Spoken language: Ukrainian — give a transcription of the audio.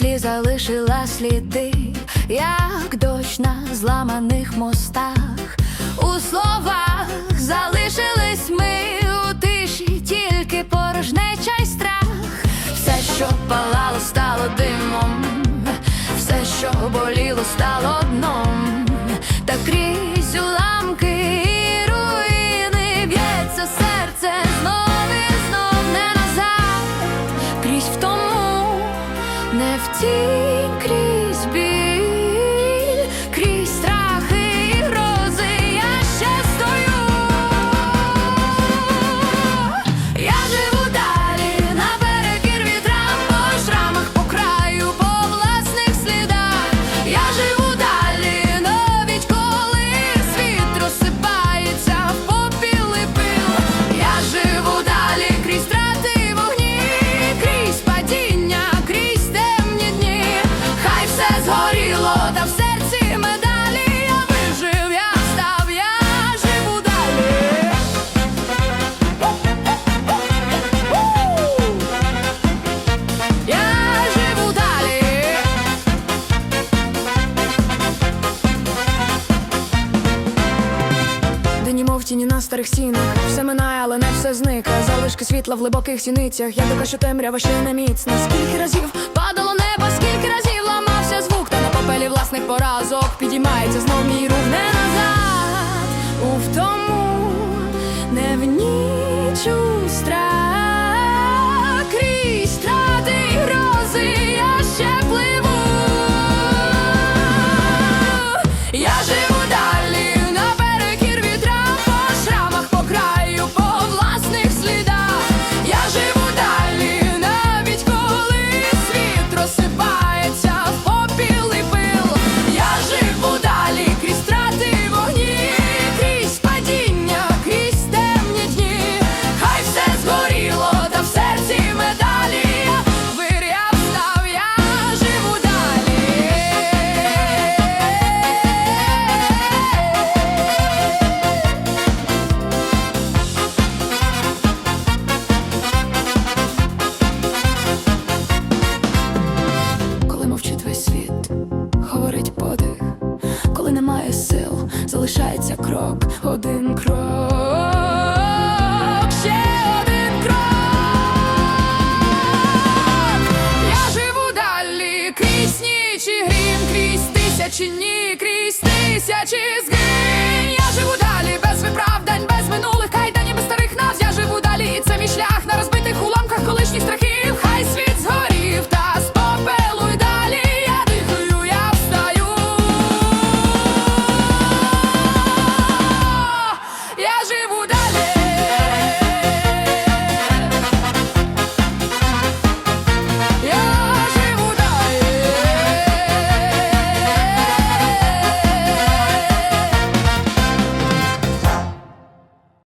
склі залишила сліди, як дощ на зламаних мостах, у словах залишились ми у тиші, тільки порожнеча й страх, все, що палало, стало димом, все, що боліло, стало дном. тіні на старих стінах Все минає, але не все знике Залишки світла в глибоких сіницях. Я докажу темрява ще не міцна. Скільки разів падало небо, скільки разів ламався звук, та на папелі власних поразок підіймається знов мій рух залишається крок, один крок.